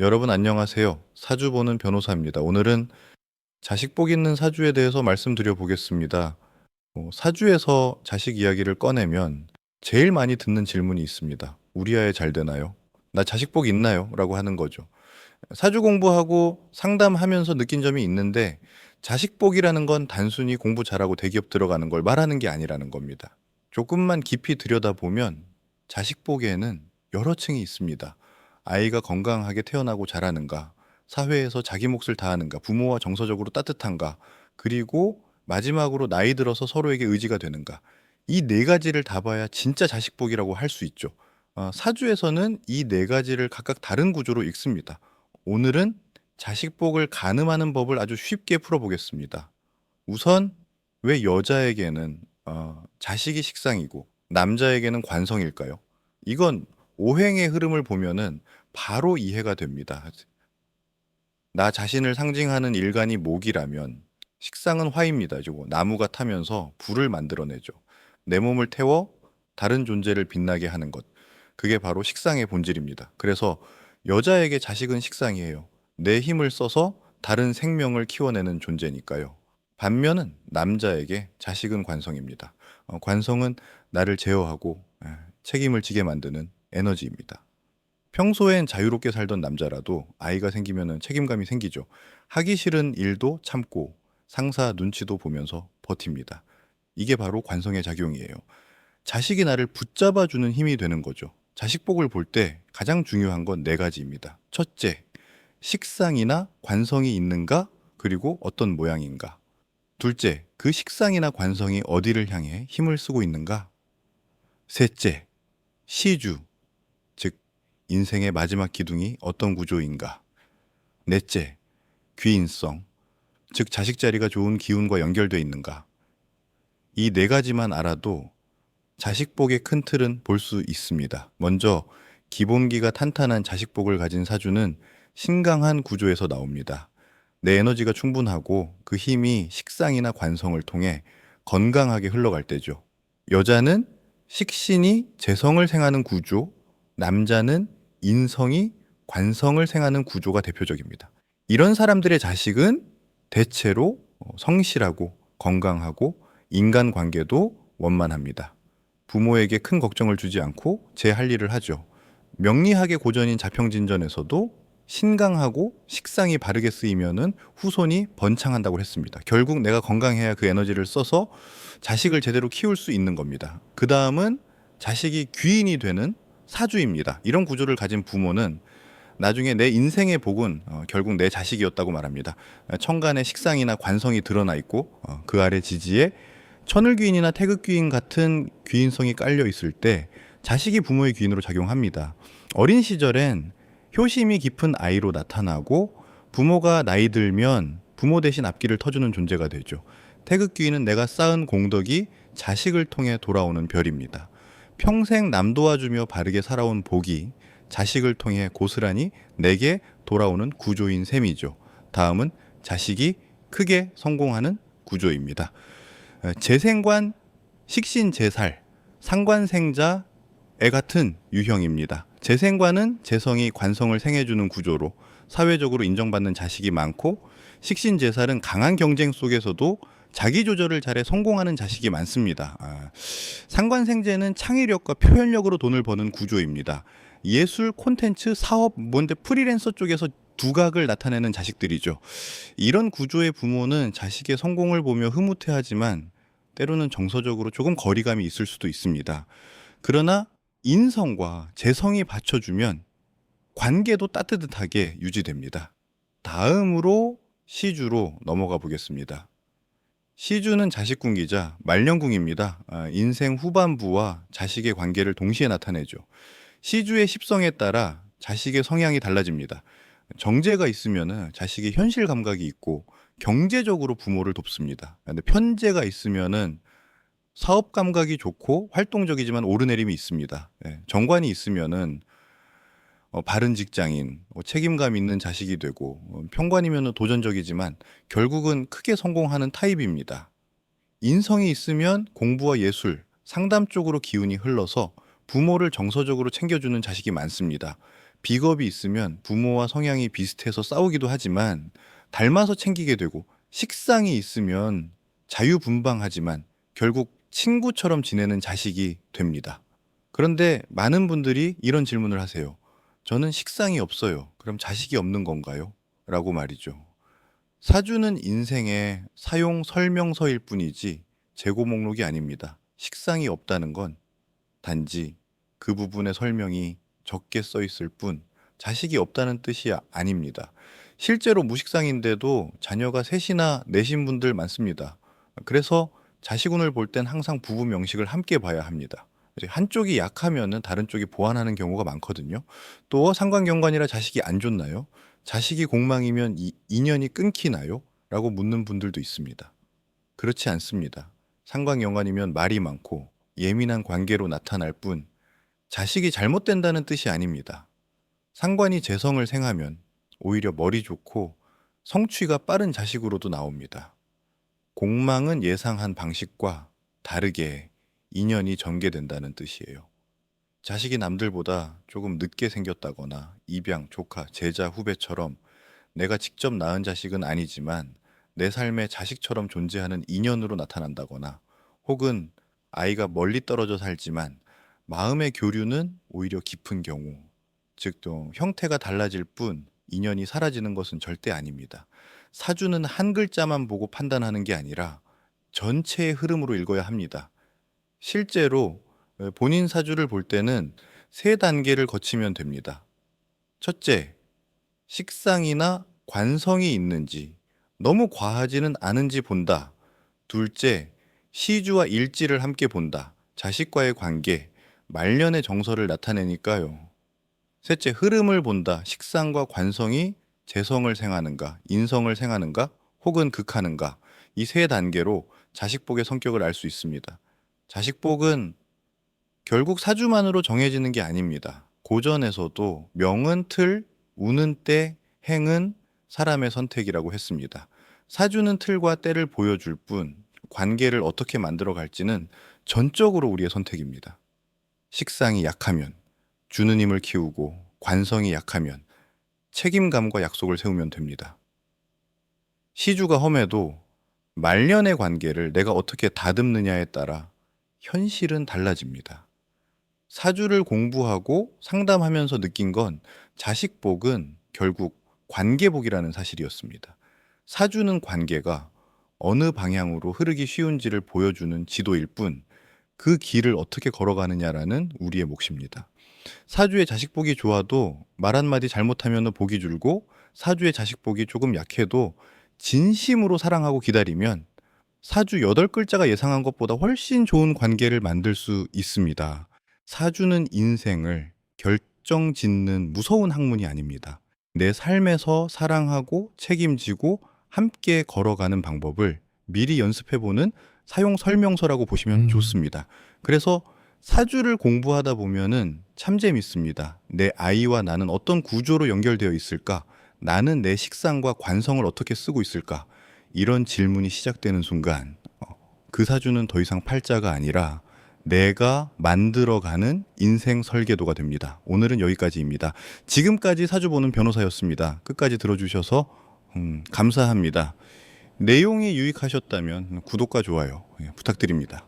여러분 안녕하세요. 사주 보는 변호사입니다. 오늘은 자식 복 있는 사주에 대해서 말씀드려 보겠습니다. 어, 사주에서 자식 이야기를 꺼내면 제일 많이 듣는 질문이 있습니다. 우리 아이 잘 되나요? 나 자식 복 있나요? 라고 하는 거죠. 사주 공부하고 상담하면서 느낀 점이 있는데 자식 복이라는 건 단순히 공부 잘하고 대기업 들어가는 걸 말하는 게 아니라는 겁니다. 조금만 깊이 들여다보면 자식 복에는 여러 층이 있습니다. 아이가 건강하게 태어나고 자라는가, 사회에서 자기 몫을 다하는가, 부모와 정서적으로 따뜻한가, 그리고 마지막으로 나이 들어서 서로에게 의지가 되는가. 이 네 가지를 다 봐야 진짜 자식복이라고 할 수 있죠. 어, 사주에서는 이 네 가지를 각각 다른 구조로 읽습니다. 오늘은 자식복을 가늠하는 법을 아주 쉽게 풀어보겠습니다. 우선 왜 여자에게는 어, 자식이 식상이고 남자에게는 관성일까요? 이건 오행의 흐름을 보면은 바로 이해가 됩니다. 나 자신을 상징하는 일간이 목이라면 식상은 화입니다. 나무가 타면서 불을 만들어내죠. 내 몸을 태워 다른 존재를 빛나게 하는 것. 그게 바로 식상의 본질입니다. 그래서 여자에게 자식은 식상이에요. 내 힘을 써서 다른 생명을 키워내는 존재니까요. 반면은 남자에게 자식은 관성입니다. 어, 관성은 나를 제어하고 에, 책임을 지게 만드는 에너지입니다. 평소엔 자유롭게 살던 남자라도 아이가 생기면 책임감이 생기죠. 하기 싫은 일도 참고 상사 눈치도 보면서 버팁니다. 이게 바로 관성의 작용이에요. 자식이 나를 붙잡아주는 힘이 되는 거죠. 자식복을 볼 때 가장 중요한 건 네 가지입니다. 첫째, 식상이나 관성이 있는가, 그리고 어떤 모양인가. 둘째, 그 식상이나 관성이 어디를 향해 힘을 쓰고 있는가. 셋째, 시주, 즉 인생의 마지막 기둥이 어떤 구조인가. 넷째, 귀인성, 즉 자식 자리가 좋은 기운과 연결돼 있는가. 이 네 가지만 알아도 자식복의 큰 틀은 볼 수 있습니다. 먼저 기본기가 탄탄한 자식복을 가진 사주는 신강한 구조에서 나옵니다. 내 에너지가 충분하고 그 힘이 식상이나 관성을 통해 건강하게 흘러갈 때죠. 여자는 식신이 재성을 생하는 구조, 남자는 인성이 관성을 생하는 구조가 대표적입니다. 이런 사람들의 자식은 대체로 어, 성실하고 건강하고 인간 관계도 원만합니다. 부모에게 큰 걱정을 주지 않고 제 할 일을 하죠. 명리학의 고전인 자평진전에서도 신강하고 식상이 바르게 쓰이면은 후손이 번창한다고 했습니다. 결국 내가 건강해야 그 에너지를 써서 자식을 제대로 키울 수 있는 겁니다. 그 다음은 자식이 귀인이 되는 사주입니다. 이런 구조를 가진 부모는 나중에 내 인생의 복은 어, 결국 내 자식이었다고 말합니다. 천간에 식상이나 관성이 드러나 있고 어, 그 아래 지지에 천을귀인이나 태극귀인 같은 귀인성이 깔려 있을 때 자식이 부모의 귀인으로 작용합니다. 어린 시절엔 효심이 깊은 아이로 나타나고 부모가 나이 들면 부모 대신 앞길을 터주는 존재가 되죠. 태극귀인은 내가 쌓은 공덕이 자식을 통해 돌아오는 별입니다. 평생 남 도와주며 바르게 살아온 복이 자식을 통해 고스란히 내게 돌아오는 구조인 셈이죠. 다음은 자식이 크게 성공하는 구조입니다. 어, 재생관, 식신재살, 상관생자, 애 같은 유형입니다. 재생관은 재성이 관성을 생해주는 구조로 사회적으로 인정받는 자식이 많고 식신재살은 강한 경쟁 속에서도 자기 조절을 잘해 성공하는 자식이 많습니다. 아, 상관생재는 창의력과 표현력으로 돈을 버는 구조입니다. 예술, 콘텐츠, 사업, 뭔데 프리랜서 쪽에서 두각을 나타내는 자식들이죠. 이런 구조의 부모는 자식의 성공을 보며 흐뭇해하지만 때로는 정서적으로 조금 거리감이 있을 수도 있습니다. 그러나 인성과 재성이 받쳐주면 관계도 따뜻하게 유지됩니다. 다음으로 시주로 넘어가 보겠습니다. 시주는 자식궁기자 말년궁입니다. 아, 인생 후반부와 자식의 관계를 동시에 나타내죠. 시주의 십성에 따라 자식의 성향이 달라집니다. 정제가 있으면 자식이 현실 감각이 있고 경제적으로 부모를 돕습니다. 근데 편제가 있으면은 사업 감각이 좋고 활동적이지만 오르내림이 있습니다. 예, 정관이 있으면은 어, 바른 직장인, 어, 책임감 있는 자식이 되고 어, 평관이면 도전적이지만 결국은 크게 성공하는 타입입니다. 인성이 있으면 공부와 예술, 상담 쪽으로 기운이 흘러서 부모를 정서적으로 챙겨주는 자식이 많습니다. 비겁이 있으면 부모와 성향이 비슷해서 싸우기도 하지만 닮아서 챙기게 되고 식상이 있으면 자유분방하지만 결국 친구처럼 지내는 자식이 됩니다. 그런데 많은 분들이 이런 질문을 하세요. 저는 식상이 없어요. 그럼 자식이 없는 건가요? 라고 말이죠. 사주는 인생의 사용 설명서일 뿐이지 재고 목록이 아닙니다. 식상이 없다는 건 단지 그 부분의 설명이 적게 써 있을 뿐 자식이 없다는 뜻이 아닙니다. 실제로 무식상인데도 자녀가 셋이나 내신 분들 많습니다. 그래서 자식운을 볼 땐 항상 부부 명식을 함께 봐야 합니다. 한쪽이 약하면은 다른 쪽이 보완하는 경우가 많거든요. 또 상관경관이라 자식이 안 좋나요? 자식이 공망이면 이 인연이 끊기나요? 라고 묻는 분들도 있습니다. 그렇지 않습니다. 상관경관이면 말이 많고 예민한 관계로 나타날 뿐 자식이 잘못된다는 뜻이 아닙니다. 상관이 재성을 생하면 오히려 머리 좋고 성취가 빠른 자식으로도 나옵니다. 공망은 예상한 방식과 다르게 인연이 전개된다는 뜻이에요. 자식이 남들보다 조금 늦게 생겼다거나 입양, 조카, 제자, 후배처럼 내가 직접 낳은 자식은 아니지만 내 삶의 자식처럼 존재하는 인연으로 나타난다거나 혹은 아이가 멀리 떨어져 살지만 마음의 교류는 오히려 깊은 경우 즉 또 형태가 달라질 뿐 인연이 사라지는 것은 절대 아닙니다. 사주는 한 글자만 보고 판단하는 게 아니라 전체의 흐름으로 읽어야 합니다. 실제로 어, 본인 사주를 볼 때는 세 단계를 거치면 됩니다. 첫째, 식상이나 관성이 있는지, 너무 과하지는 않은지 본다. 둘째, 시주와 일지를 함께 본다. 자식과의 관계, 말년의 정서를 나타내니까요. 셋째, 흐름을 본다. 식상과 관성이 재성을 생하는가, 인성을 생하는가, 혹은 극하는가. 이 세 단계로 자식복의 성격을 알 수 있습니다. 자식복은 결국 사주만으로 정해지는 게 아닙니다. 고전에서도 명은 틀, 우는 때, 행은 사람의 선택이라고 했습니다. 사주는 틀과 때를 보여줄 뿐 관계를 어떻게 만들어 갈지는 전적으로 우리의 선택입니다. 식상이 약하면 주는 힘을 키우고 관성이 약하면 책임감과 약속을 세우면 됩니다. 시주가 험해도 말년의 관계를 내가 어떻게 다듬느냐에 따라 현실은 달라집니다. 사주를 공부하고 상담하면서 느낀 건 자식복은 결국 관계복이라는 사실이었습니다. 사주는 관계가 어느 방향으로 흐르기 쉬운지를 보여주는 지도일 뿐 그 길을 어떻게 걸어가느냐라는 우리의 몫입니다. 사주의 자식복이 좋아도 말 한마디 잘못하면 복이 줄고 사주의 자식복이 조금 약해도 진심으로 사랑하고 기다리면 사주 여덟 글자가 예상한 것보다 훨씬 좋은 관계를 만들 수 있습니다. 사주는 인생을 결정 짓는 무서운 학문이 아닙니다. 내 삶에서 사랑하고 책임지고 함께 걸어가는 방법을 미리 연습해보는 사용 설명서라고 보시면 음. 좋습니다. 그래서 사주를 공부하다 보면은 참 재밌습니다. 내 아이와 나는 어떤 구조로 연결되어 있을까? 나는 내 식상과 관성을 어떻게 쓰고 있을까? 이런 질문이 시작되는 순간 어, 그 사주는 더 이상 팔자가 아니라 내가 만들어가는 인생 설계도가 됩니다. 오늘은 여기까지입니다. 지금까지 사주 보는 변호사였습니다. 끝까지 들어주셔서 음, 감사합니다. 내용이 유익하셨다면 구독과 좋아요 예, 부탁드립니다.